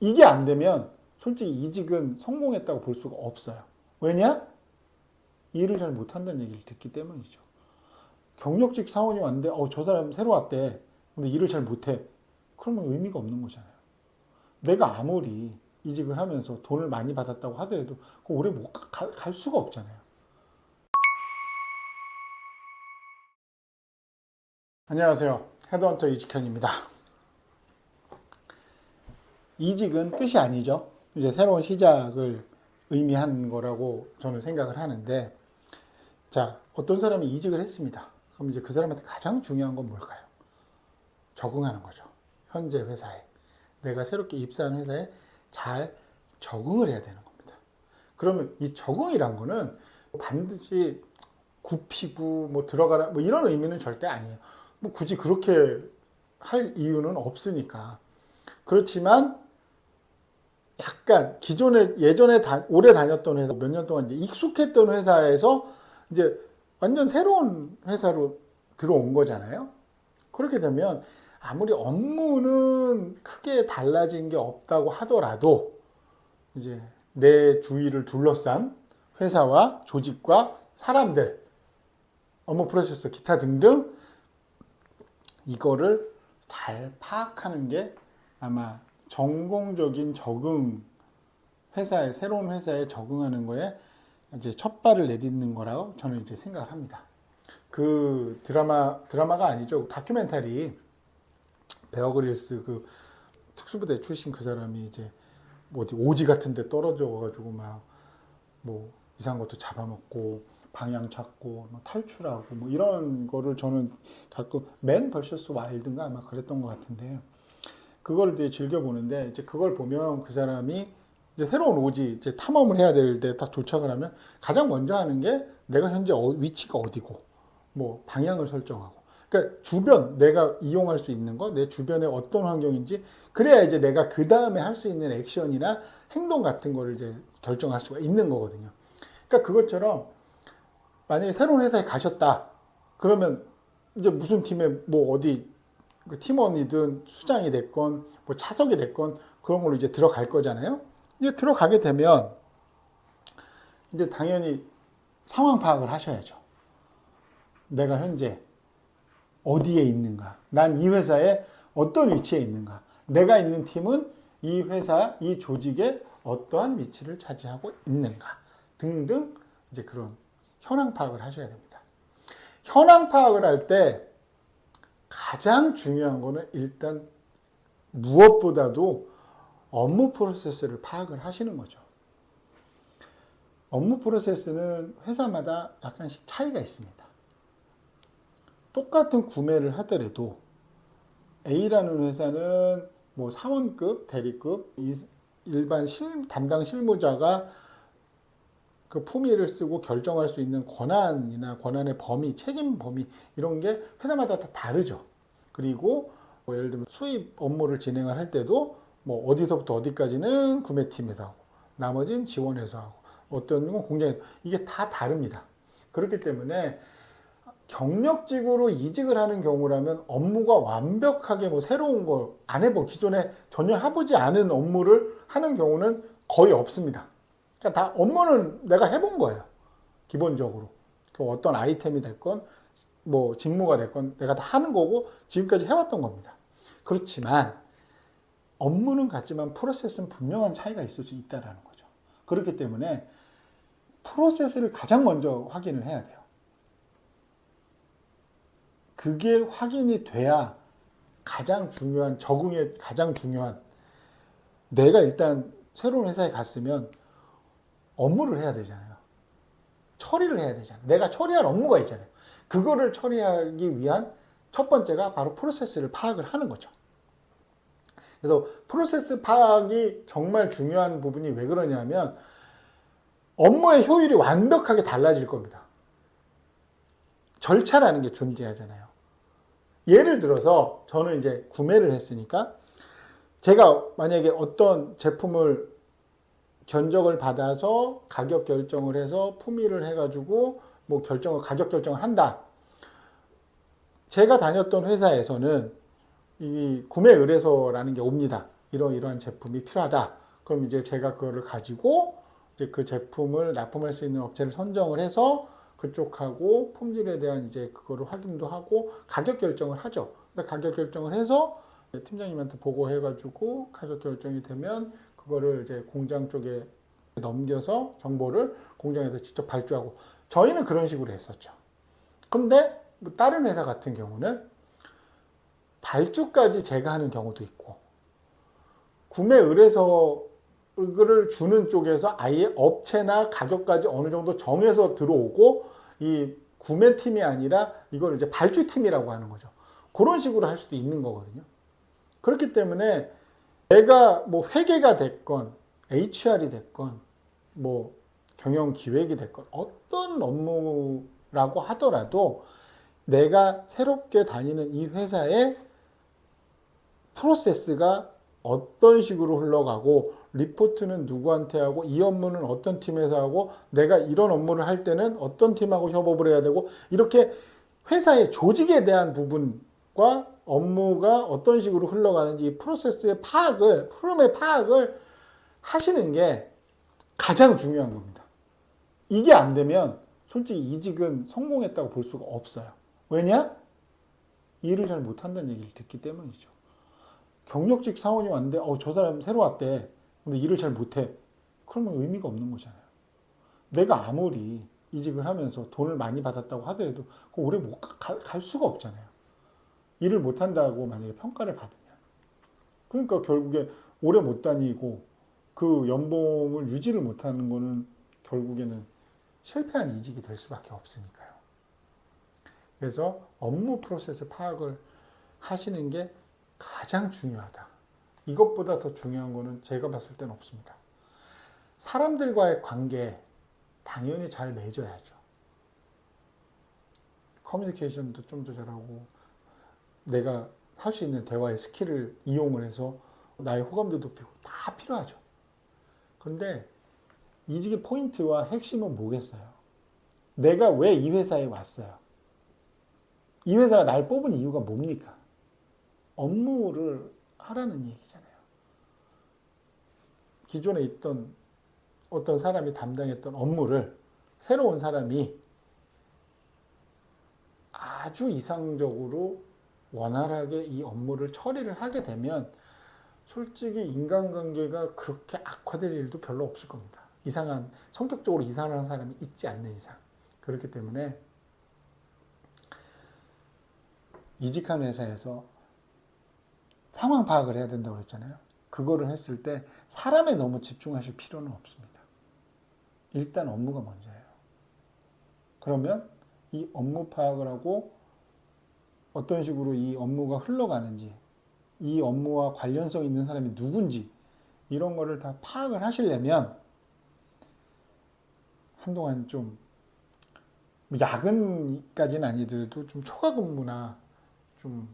이게 안 되면 솔직히 이직은 성공했다고 볼 수가 없어요. 왜냐? 일을 잘 못한다는 얘기를 듣기 때문이죠. 경력직 사원이 왔는데 어, 저 사람 새로 왔대. 근데 일을 잘 못해. 그러면 의미가 없는 거잖아요. 내가 아무리 이직을 하면서 돈을 많이 받았다고 하더라도 그 오래 못갈 수가 없잖아요. 안녕하세요. 헤드헌터 이직현입니다. 이직은 끝이 아니죠. 이제 새로운 시작을 의미하는 거라고 저는 생각을 하는데, 자, 어떤 사람이 이직을 했습니다. 그럼 이제 그 사람한테 가장 중요한 건 뭘까요? 적응하는 거죠. 현재 회사에. 내가 새롭게 입사한 회사에 잘 적응을 해야 되는 겁니다. 그러면 이 적응이란 거는 반드시 굽히고 뭐 들어가라 뭐 이런 의미는 절대 아니에요. 뭐 굳이 그렇게 할 이유는 없으니까. 그렇지만 약간 기존에 예전에 다, 오래 다녔던 회사 몇 년 동안 이제 익숙했던 회사에서 이제 완전 새로운 회사로 들어온 거잖아요. 그렇게 되면 아무리 업무는 크게 달라진 게 없다고 하더라도 이제 내 주위를 둘러싼 회사와 조직과 사람들, 업무 프로세스, 기타 등등 이거를 잘 파악하는 게 아마 전공적인 적응 회사에 새로운 회사에 적응하는 거에 이제 첫 발을 내딛는 거라고 저는 이제 생각을 합니다. 그 드라마 드라마가 아니죠 다큐멘터리 베어그릴스 그 특수부대 출신 그 사람이 이제 뭐 어디 오지 같은데 떨어져 가지고 막 뭐 이상한 것도 잡아먹고 방향 찾고 뭐 탈출하고 뭐 이런 거를 저는 가끔 맨 벌셔스 와일드인가 아마 그랬던 것 같은데요. 그걸 되게 즐겨 보는데 이제 그걸 보면 그 사람이 이제 새로운 오지 이제 탐험을 해야 될 때 딱 도착을 하면 가장 먼저 하는 게 내가 현재 어- 위치가 어디고 뭐 방향을 설정하고 그러니까 주변 내가 이용할 수 있는 거 내 주변에 어떤 환경인지 그래야 이제 내가 그 다음에 할 수 있는 액션이나 행동 같은 거를 이제 결정할 수가 있는 거거든요. 그러니까 그것처럼 만약에 새로운 회사에 가셨다 그러면 이제 무슨 팀에 뭐 어디 그 팀원이든 수장이 됐건 뭐 차석이 됐건 그런 걸로 이제 들어갈 거잖아요. 이제 들어가게 되면 이제 당연히 상황 파악을 하셔야죠. 내가 현재 어디에 있는가? 난 이 회사에 어떤 위치에 있는가? 내가 있는 팀은 이 회사, 이 조직에 어떠한 위치를 차지하고 있는가? 등등 이제 그런 현황 파악을 하셔야 됩니다. 현황 파악을 할 때 가장 중요한 거는 일단 무엇보다도 업무 프로세스를 파악을 하시는 거죠. 업무 프로세스는 회사마다 약간씩 차이가 있습니다. 똑같은 구매를 하더라도 A라는 회사는 뭐 사원급, 대리급, 이- 일반 실, 담당 실무자가 그 품위를 쓰고 결정할 수 있는 권한이나 권한의 범위, 책임 범위 이런 게 회사마다 다 다르죠. 그리고 뭐 예를 들면 수입 업무를 진행을 할 때도 뭐 어디서부터 어디까지는 구매팀에서 하고 나머지는 지원해서 하고 어떤 건 공장에서 이게 다 다릅니다. 그렇기 때문에 경력직으로 이직을 하는 경우라면 업무가 완벽하게 뭐 새로운 거안 해보 기존에 전혀 해보지 않은 업무를 하는 경우는 거의 없습니다. 그러니까 다 업무는 내가 해본 거예요. 기본적으로 그 어떤 아이템이 됐건 뭐 직무가 됐건 내가 다 하는 거고 지금까지 해왔던 겁니다. 그렇지만 업무는 같지만 프로세스는 분명한 차이가 있을 수 있다라는 거죠. 그렇기 때문에 프로세스를 가장 먼저 확인을 해야 돼요. 그게 확인이 돼야 가장 중요한 적응에 가장 중요한 내가 일단 새로운 회사에 갔으면 업무를 해야 되잖아요. 처리를 해야 되잖아요. 내가 처리할 업무가 있잖아요. 그거를 처리하기 위한 첫 번째가 바로 프로세스를 파악을 하는 거죠. 그래서 프로세스 파악이 정말 중요한 부분이 왜 그러냐면 업무의 효율이 완벽하게 달라질 겁니다. 절차라는 게 존재하잖아요. 예를 들어서 저는 이제 구매를 했으니까 제가 만약에 어떤 제품을 견적을 받아서 가격 결정을 해서 품위를 해가지고 뭐 결정을 가격 결정을 한다. 제가 다녔던 회사에서는 이 구매 의뢰서라는 게 옵니다. 이러이러한 제품이 필요하다. 그럼 이제 제가 그거를 가지고 이제 그 제품을 납품할 수 있는 업체를 선정을 해서 그쪽하고 품질에 대한 이제 그거를 확인도 하고 가격 결정을 하죠. 가격 결정을 해서 팀장님한테 보고해가지고 가격 결정이 되면 그거를 이제 공장 쪽에 넘겨서 정보를 공장에서 직접 발주하고 저희는 그런 식으로 했었죠. 근데 뭐 다른 회사 같은 경우는 발주까지 제가 하는 경우도 있고 구매 의뢰서 를 주는 쪽에서 아예 업체나 가격까지 어느 정도 정해서 들어오고 이 구매팀이 아니라 이걸 이제 발주팀이라고 하는 거죠. 그런 식으로 할 수도 있는 거거든요. 그렇기 때문에 내가 뭐 회계가 됐건 HR이 됐건 뭐 경영 기획이 됐건 어떤 업무라고 하더라도 내가 새롭게 다니는 이 회사의 프로세스가 어떤 식으로 흘러가고 리포트는 누구한테 하고 이 업무는 어떤 팀에서 하고 내가 이런 업무를 할 때는 어떤 팀하고 협업을 해야 되고 이렇게 회사의 조직에 대한 부분 과 업무가 어떤 식으로 흘러가는지 이 프로세스의 파악을 흐름의 파악을 하시는 게 가장 중요한 겁니다. 이게 안 되면 솔직히 이직은 성공했다고 볼 수가 없어요. 왜냐? 일을 잘 못한다는 얘기를 듣기 때문이죠. 경력직 사원이 왔는데 어, 저 사람 새로 왔대. 근데 일을 잘 못해. 그러면 의미가 없는 거잖아요. 내가 아무리 이직을 하면서 돈을 많이 받았다고 하더라도 그 오래 못 갈 수가 없잖아요. 일을 못한다고 만약에 평가를 받으면. 그러니까 결국에 오래 못 다니고 그 연봉을 유지를 못하는 거는 결국에는 실패한 이직이 될 수밖에 없으니까요. 그래서 업무 프로세스 파악을 하시는 게 가장 중요하다. 이것보다 더 중요한 거는 제가 봤을 때는 없습니다. 사람들과의 관계 당연히 잘 맺어야죠. 커뮤니케이션도 좀 더 잘하고 내가 할 수 있는 대화의 스킬을 이용을 해서 나의 호감도 높이고 다 필요하죠. 근데 이직의 포인트와 핵심은 뭐겠어요? 내가 왜 이 회사에 왔어요? 이 회사가 날 뽑은 이유가 뭡니까? 업무를 하라는 얘기잖아요. 기존에 있던 어떤 사람이 담당했던 업무를 새로운 사람이 아주 이상적으로 원활하게 이 업무를 처리를 하게 되면 솔직히 인간관계가 그렇게 악화될 일도 별로 없을 겁니다. 이상한, 성격적으로 이상한 사람이 있지 않는 이상. 그렇기 때문에 이직한 회사에서 상황 파악을 해야 된다고 그랬잖아요. 그거를 했을 때 사람에 너무 집중하실 필요는 없습니다. 일단 업무가 먼저예요. 그러면 이 업무 파악을 하고 어떤 식으로 이 업무가 흘러가는지, 이 업무와 관련성 있는 사람이 누군지, 이런 거를 다 파악을 하시려면 한동안 좀 야근까지는 아니더라도 좀 초과 근무나 좀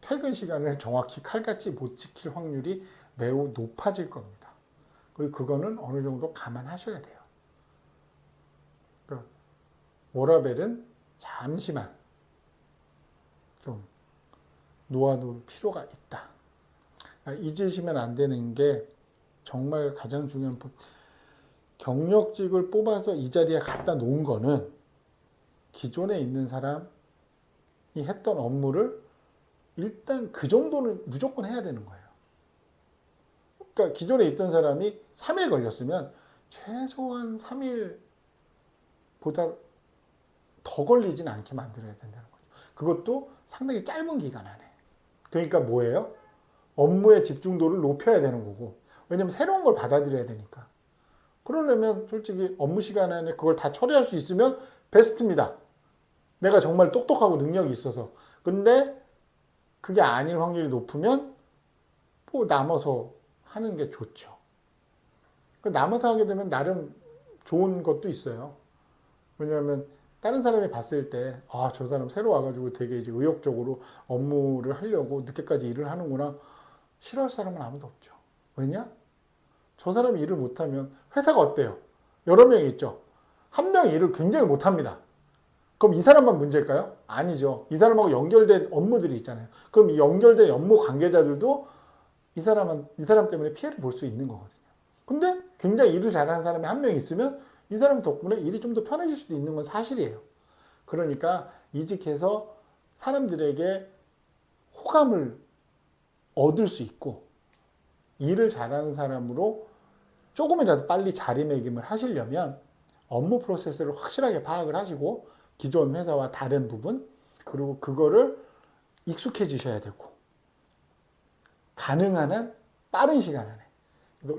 퇴근 시간을 정확히 칼같이 못 지킬 확률이 매우 높아질 겁니다. 그리고 그거는 어느 정도 감안하셔야 돼요. 그러니까 워라벨은 잠시만 좀 놓아놓을 필요가 있다. 아, 잊으시면 안 되는 게 정말 가장 중요한 부 경력직을 뽑아서 이 자리에 갖다 놓은 거는 기존에 있는 사람이 했던 업무를 일단 그 정도는 무조건 해야 되는 거예요. 그러니까 기존에 있던 사람이 3일 걸렸으면 최소한 3일보다 더 걸리진 않게 만들어야 된다는 거죠. 그것도 상당히 짧은 기간 안에. 그러니까 뭐예요? 업무의 집중도를 높여야 되는 거고. 왜냐면 새로운 걸 받아들여야 되니까. 그러려면 솔직히 업무 시간 안에 그걸 다 처리할 수 있으면 베스트입니다. 내가 정말 똑똑하고 능력이 있어서. 근데 그게 아닐 확률이 높으면 뭐 남아서 하는 게 좋죠. 그 남아서 하게 되면 나름 좋은 것도 있어요. 왜냐하면 다른 사람이 봤을 때, 아, 저 사람 새로 와가지고 되게 이제 의욕적으로 업무를 하려고 늦게까지 일을 하는구나. 싫어할 사람은 아무도 없죠. 왜냐? 저 사람이 일을 못하면 회사가 어때요? 여러 명이 있죠. 한 명이 일을 굉장히 못합니다. 그럼 이 사람만 문제일까요? 아니죠. 이 사람하고 연결된 업무들이 있잖아요. 그럼 이 연결된 업무 관계자들도 이 사람은 이 사람 때문에 피해를 볼 수 있는 거거든요. 근데 굉장히 일을 잘하는 사람이 한 명 있으면 이 사람 덕분에 일이 좀 더 편해질 수도 있는 건 사실이에요. 그러니까 이직해서 사람들에게 호감을 얻을 수 있고 일을 잘하는 사람으로 조금이라도 빨리 자리매김을 하시려면 업무 프로세스를 확실하게 파악을 하시고 기존 회사와 다른 부분 그리고 그거를 익숙해지셔야 되고 가능한 한 빠른 시간 안에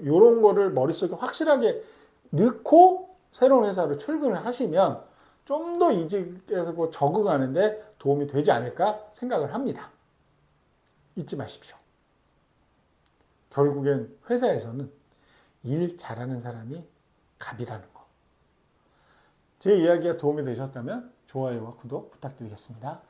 이런 거를 머릿속에 확실하게 넣고 새로운 회사로 출근을 하시면 좀 더 이직에서 적응하는데 도움이 되지 않을까 생각을 합니다. 잊지 마십시오. 결국엔 회사에서는 일 잘하는 사람이 갑이라는 거. 제 이야기가 도움이 되셨다면 좋아요와 구독 부탁드리겠습니다.